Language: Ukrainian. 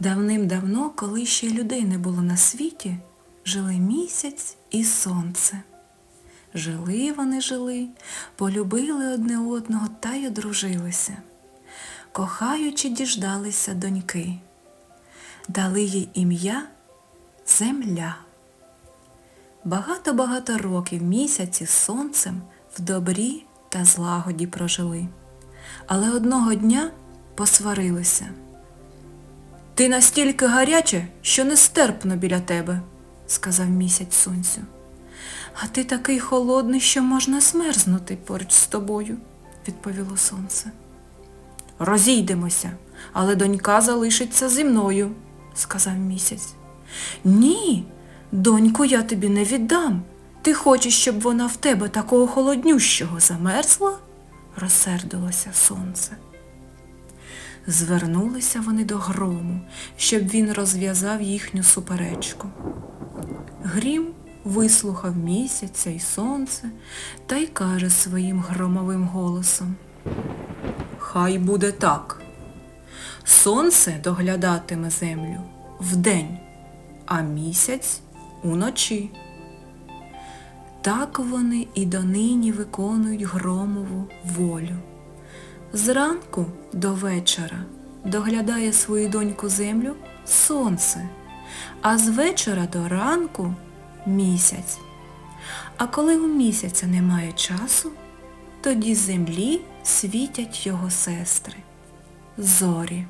Давним-давно, коли ще людей не було на світі, жили місяць і сонце. Жили вони жили, полюбили одне одного та й одружилися. Кохаючи, діждалися доньки. Дали їй ім'я Земля. Багато-багато років місяці сонцем в добрі та злагоді прожили. Але одного дня посварилися. Ти настільки гаряче, що нестерпно біля тебе, сказав місяць сонцю. А ти такий холодний, що можна смерзнути поруч з тобою, відповіло сонце. Розійдемося, але донька залишиться зі мною, сказав місяць. Ні, доньку я тобі не віддам. Ти хочеш, щоб вона в тебе такого холоднющого замерзла? розсердилося сонце. Звернулися вони до грому, щоб він розв'язав їхню суперечку. Грім вислухав місяця й сонце та й каже своїм громовим голосом. Хай буде так. Сонце доглядатиме землю вдень, а місяць уночі. Так вони і донині виконують громову волю. Зранку до вечора доглядає свою доньку землю сонце, а з вечора до ранку місяць. А коли у місяця немає часу, тоді землі світять його сестри зорі.